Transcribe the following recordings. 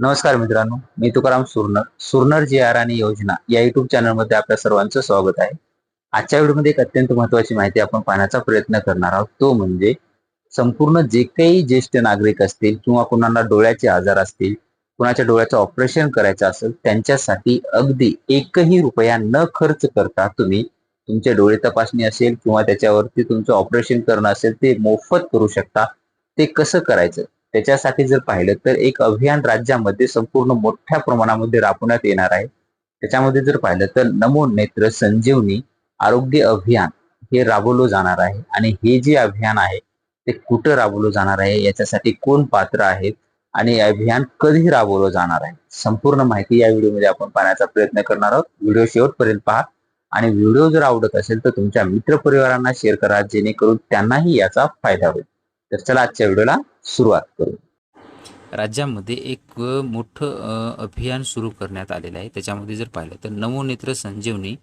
नमस्कार मित्रांनो मी तुकाराम सुरनर सुरनर जी आर आणि योजना या युट्यूब चॅनलमध्ये आपल्या सर्वांचं स्वागत आहे. आजच्या व्हिडिओमध्ये एक अत्यंत महत्वाची माहिती आपण पाहण्याचा प्रयत्न करणार आहोत. तो म्हणजे संपूर्ण जे काही ज्येष्ठ नागरिक असतील किंवा कुणाला डोळ्याचे आजार असतील कुणाच्या डोळ्याचं ऑपरेशन करायचं असेल त्यांच्यासाठी अगदी एकही रुपया न खर्च करता तुम्ही तुमचे डोळे तपासणी असेल किंवा त्याच्यावरती तुमचं ऑपरेशन करणं असेल ते मोफत करू शकता. ते कसं करायचं? त्याच्यासाठी जर पाहिलं तर एक अभियान राज्यामध्ये संपूर्ण मोठ्या प्रमाणामध्ये राबवण्यात येणार आहे. त्याच्यामध्ये जर पाहिलं तर नमो नेत्र संजीवनी आरोग्य अभियान हे राबवलं जाणार आहे. आणि हे जे अभियान आहे ते कुठं राबवलं जाणार आहे याच्यासाठी कोण पात्र आहेत आणि हे अभियान कधी राबवलं जाणार आहे? संपूर्ण माहिती या व्हिडिओमध्ये आपण पाहण्याचा प्रयत्न करणार आहोत. व्हिडिओ शेवटपर्यंत पहा. आणि व्हिडिओ जर आवडत असेल तर तुमच्या मित्रपरिवारांना शेअर करा जेणेकरून त्यांनाही याचा फायदा होईल. तर चला आजच्या व्हिडिओला सुरुवात करू. राज्यामध्ये एक मोठं अभियान सुरू करण्यात आलेलं आहे. त्याच्यामध्ये जर पाहिलं तर नवोनेत्र संजीवनी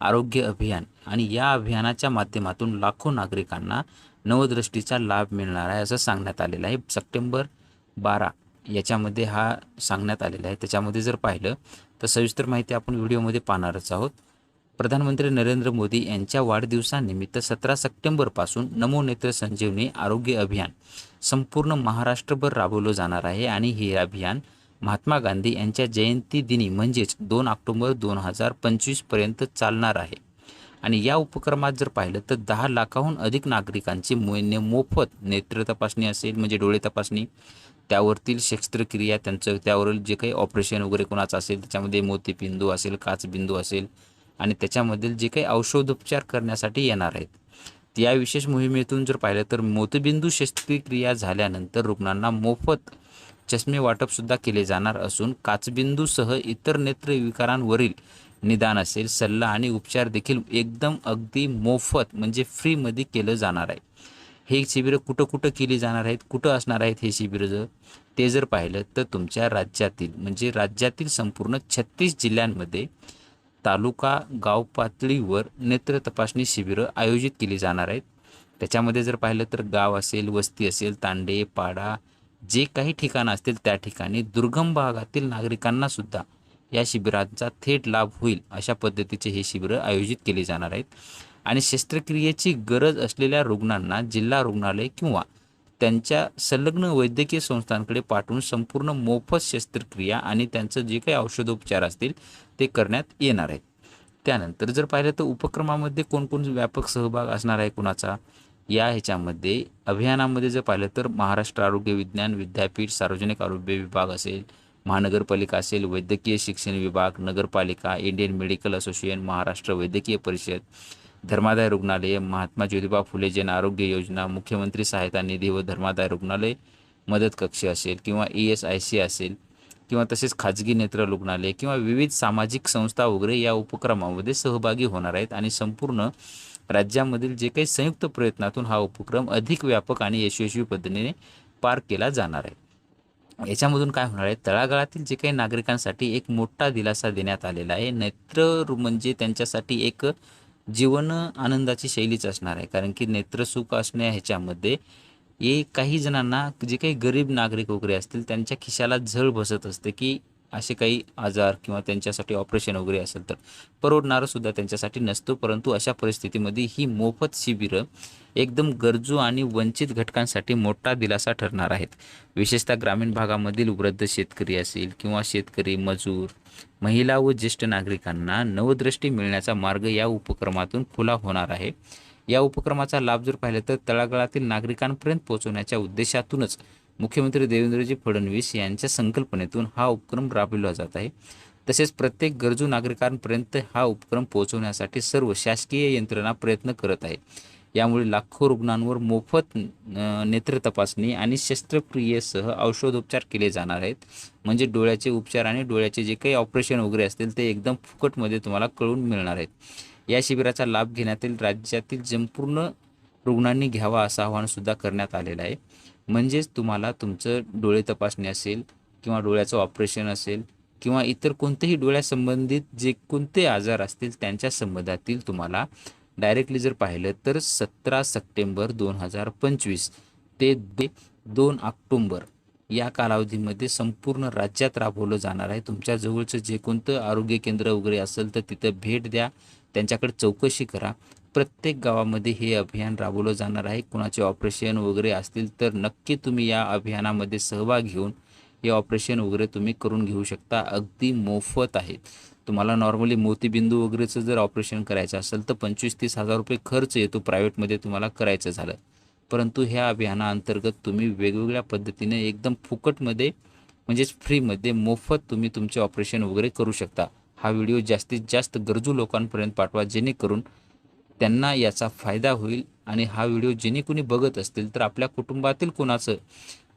आरोग्य अभियान आणि या अभियानाच्या माध्यमातून लाखो नागरिकांना नवदृष्टीचा लाभ मिळणार आहे असं सांगण्यात आलेलं आहे. सप्टेंबर बारा याच्यामध्ये हा सांगण्यात आलेला आहे. त्याच्यामध्ये जर पाहिलं तर सविस्तर माहिती आपण व्हिडिओमध्ये पाहणारच आहोत. प्रधानमंत्री नरेंद्र मोदी यांच्या वाढदिवसानिमित्त सतरा सप्टेंबरपासून नमो नेत्र संजीवनी आरोग्य अभियान संपूर्ण महाराष्ट्रभर राबवलं जाणार आहे आणि हे अभियान महात्मा गांधी यांच्या जयंती दिनी म्हणजेच दोन ऑक्टोबर दोन हजार पंचवीसपर्यंत चालणार आहे. आणि या उपक्रमात जर पाहिलं तर दहा लाखाहून अधिक नागरिकांची मोने मोफत नेत्र तपासणी असेल म्हणजे डोळे तपासणी त्यावरतील शस्त्रक्रिया त्यांचं त्यावरील जे काही ऑपरेशन वगैरे कोणाचं असेल त्याच्यामध्ये मोतीबिंदू असेल काचबिंदू असेल आणि त्याच्यामधील जे काही औषधोपचार करण्यासाठी येणार आहेत. या विशेष मोहिमेतून जर पाहिलं तर मोतबिंदू शस्त्रक्रिया झाल्यानंतर रुग्णांना मोफत चष्मे वाटपसुद्धा केले जाणार असून काचबिंदूसह इतर नेत्र विकारांवरील निदान असेल सल्ला आणि उपचार देखील एकदम अगदी मोफत म्हणजे फ्रीमध्ये केलं जाणार आहे. हे शिबिरं कुठं कुठं केली जाणार आहेत कुठं असणार आहेत हे शिबिरं जर ते जर पाहिलं तर तुमच्या राज्यातील म्हणजे राज्यातील संपूर्ण छत्तीस जिल्ह्यांमध्ये तालुका गाव पातळीवर नेत्र तपासणी शिबिरं आयोजित केली जाणार आहेत. त्याच्यामध्ये जर पाहिलं तर गाव असेल वस्ती असेल तांडे पाडा जे काही ठिकाणं असतील त्या ठिकाणी दुर्गम भागातील नागरिकांना सुद्धा या शिबिरांचा थेट लाभ होईल अशा पद्धतीचे हे शिबिरं आयोजित केली जाणार आहेत. आणि शस्त्रक्रियेची गरज असलेल्या रुग्णांना जिल्हा रुग्णालय किंवा त्यांच्या संलग्न वैद्यकीय संस्थांकडे पाठवून संपूर्ण मोफत शस्त्रक्रिया आणि त्यांचं जे काही औषधोपचार असतील ते करण्यात येणार आहेत. त्यानंतर जर पाहिलं तर उपक्रमामध्ये कोणकोण व्यापक सहभाग असणार आहे कुणाचा? या ह्याच्यामध्ये अभियानामध्ये जर पाहिलं तर महाराष्ट्र आरोग्य विज्ञान विद्यापीठ सार्वजनिक आरोग्य विभाग असेल महानगरपालिका असेल वैद्यकीय शिक्षण विभाग नगरपालिका इंडियन मेडिकल असोसिएशन महाराष्ट्र वैद्यकीय परिषद धर्मादाय रुग्णालय महात्मा ज्योतिबा फुले जन आरोग्य योजना मुख्यमंत्री सहायता निधी व धर्मादाय रुग्णालय मदत कक्ष असेल किंवा ई एस आय सी असेल किंवा तसेच खाजगी नेत्र रुग्णालय किंवा विविध सामाजिक संस्था वगैरे या उपक्रमामध्ये सहभागी होणार आहेत आणि संपूर्ण राज्यामधील जे काही संयुक्त प्रयत्नातून हा उपक्रम अधिक व्यापक आणि यशस्वी पद्धतीने पार केला जाणार आहे. याच्यामधून काय होणार आहे? तळागाळातील जे काही नागरिकांसाठी एक मोठा दिलासा देण्यात आलेला आहे. नेत्र रु- म्हणजे त्यांच्यासाठी एक जीवन आनंदाची शैलीच असणार आहे. कारण की नेत्रसुख असणे ह्याच्यामध्ये हे काही जणांना जे काही गरीब नागरिक वगैरे असतील त्यांच्या खिशाला झळ बसत असते की असे काही आजार किंवा त्यांच्यासाठी ऑपरेशन वगैरे असेल तर परवडणारं सुद्धा त्यांच्यासाठी नसतो. परंतु अशा परिस्थितीमध्ये ही मोफत शिबिरं एकदम गरजू आणि वंचित घटकांसाठी मोठा दिलासा ठरणार आहेत. विशेषतः ग्रामीण भागामधील वृद्ध शेतकरी असेल किंवा शेतकरी मजूर महिला व ज्येष्ठ नागरिकांना नवदृष्टी मिळण्याचा मार्ग या उपक्रमातून खुला होणार आहे. या उपक्रमाचा लाभ जर पाहिलं तर तळागाळातील नागरिकांपर्यंत पोहोचवण्याच्या उद्देशातूनच मुख्यमंत्री देवेंद्रजी फडणवीस यांच्या संकल्पनेतून हा उपक्रम राबविला जात आहे. तसेच प्रत्येक गरजू नागरिकांपर्यंत हा उपक्रम पोहोचवण्यासाठी सर्व शासकीय यंत्रणा प्रयत्न करत आहे. यामुळे लाखो रुग्णांवर मोफत नेत्र तपासणी आणि शस्त्रक्रियेसह औषधोपचार केले जाणार आहेत. म्हणजे डोळ्याचे उपचार आणि डोळ्याचे जे काही ऑपरेशन वगैरे असतील ते एकदम फुकटमध्ये तुम्हाला कळून मिळणार आहेत. या शिबिराचा लाभ घेण्यातील राज्यातील संपूर्ण रुग्णांनी घ्यावा असं आवाहनसुद्धा करण्यात आलेलं आहे. म्हणजेच तुम्हाला तुमचं डोळे तपासणी असेल किंवा डोळ्याचं ऑपरेशन असेल किंवा इतर कोणतेही डोळ्यासंबंधित जे कोणते आजार असतील त्यांच्या संबंधातील तुम्हाला डायरेक्टली जर पाहिलं तर सतरा सप्टेंबर दोन हजार पंचवीस ते दोन ऑक्टोंबर या कालावधीमध्ये संपूर्ण राज्यात राबवलं जाणार आहे. तुमच्या जवळचं जे कोणतं आरोग्य केंद्र वगैरे असेल तर तिथं भेट द्या. त्यांच्याकडे चौकशी करा. प्रत्येक गावामध्ये हे अभियान राबवलं जाणार आहे. कुणाचे ऑपरेशन वगैरे असतील तर नक्की तुम्ही या अभियानामध्ये सहभाग घेऊन हे ऑपरेशन वगैरे तुम्ही करून घेऊ शकता. अगदी मोफत आहेत तुम्हाला नॉर्मली मोतीबिंदू वगैरेचं जर ऑपरेशन करायचं असेल तर पंचवीस तीस हजार रुपये खर्च येतो प्रायव्हेटमध्ये तुम्हाला करायचं झालं. परंतु ह्या अभियानाअंतर्गत तुम्ही वेगवेगळ्या पद्धतीने एकदम फुकटमध्ये म्हणजेच फ्रीमध्ये मोफत तुम्ही तुमचे ऑपरेशन वगैरे करू शकता. हा व्हिडिओ जास्तीत जास्त गरजू लोकांपर्यंत पाठवा जेणेकरून त्यांना याचा फायदा होईल. आणि हा व्हिडिओ जेणे कोणी बघत असतील तर आपल्या कुटुंबातील कोणाचं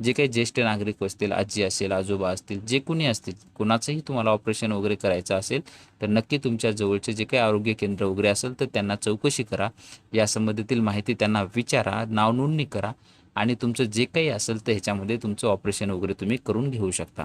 जे काही ज्येष्ठ नागरिक असतील आजी असेल आजोबा असतील जे कोणी असतील कोणाचंही तुम्हाला ऑपरेशन वगैरे करायचं असेल तर नक्की तुमच्या जवळचे जे काही आरोग्य केंद्र वगैरे असेल तर त्यांना चौकशी करा. या संबंधीतील माहिती त्यांना विचारा नाव नोंदणी करा आणि तुमचं जे काही असेल तर ह्याच्यामध्ये तुमचं ऑपरेशन वगैरे तुम्ही करून घेऊ शकता.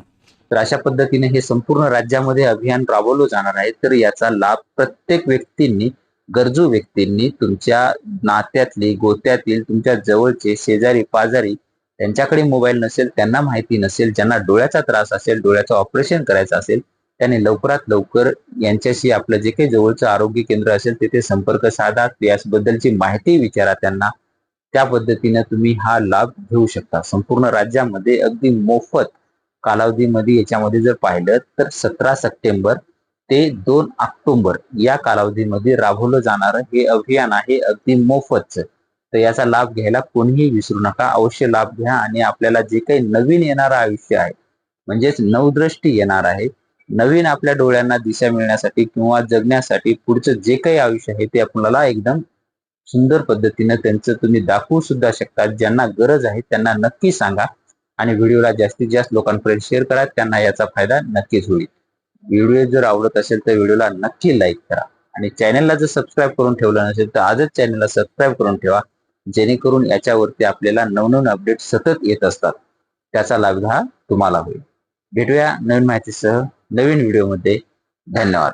तर अशा पद्धतीने हे संपूर्ण राज्यामध्ये अभियान राबवलं जाणार आहे. तर याचा लाभ प्रत्येक व्यक्तींनी गरजू व्यक्तींनी तुमच्या नात्यातली गोत्यातील तुमच्या जवळचे शेजारी पाजारी त्यांच्याकडे मोबाईल नसेल त्यांना माहिती नसेल ज्यांना डोळ्याचा त्रास असेल डोळ्याचं ऑपरेशन करायचं असेल त्यांनी लवकरात लवकर यांच्याशी आपलं जे काही जवळचं आरोग्य केंद्र असेल तिथे संपर्क साधा याबद्दलची माहिती विचारा त्यांना. त्या पद्धतीने तुम्ही हा लाभ घेऊ शकता. संपूर्ण राज्यामध्ये अगदी मोफत कालावधीमध्ये याच्यामध्ये जर पाहिलं तर सतरा सप्टेंबर ते दोन ऑक्टोबर या कालावधीमध्ये राबवलं जाणारं हे अभियान आहे. अगदी मोफतच तर याचा लाभ घ्यायला कोणीही विसरू नका. अवश्य लाभ घ्या आणि आपल्याला जे काही नवीन येणारं आयुष्य आहे म्हणजेच नवदृष्टी येणार आहे नवीन आपल्या डोळ्यांना दिशा मिळण्यासाठी किंवा जगण्यासाठी पुढचं जे काही आयुष्य आहे ते आपल्याला एकदम सुंदर पद्धतीनं त्यांचं तुम्ही दाखवू सुद्धा शकता ज्यांना गरज आहे त्यांना नक्की सांगा आणि व्हिडिओला जास्तीत जास्त लोकांपर्यंत शेअर करा. त्यांना याचा फायदा नक्कीच होईल. व्हिडिओ जर आवडत असेल तर व्हिडिओला नक्की लाईक करा. आणि चॅनलला जर सबस्क्राईब करून ठेवलं नसेल तर आजच चॅनलला सबस्क्राईब करून ठेवा. जेणेकरून याच्यावरती आपल्याला नवनवीन अपडेट सतत येत असतात. त्याचा लाभ हा तुम्हाला होईल. भेटूया नवीन माहितीसह नवीन व्हिडिओमध्ये धन्यवाद.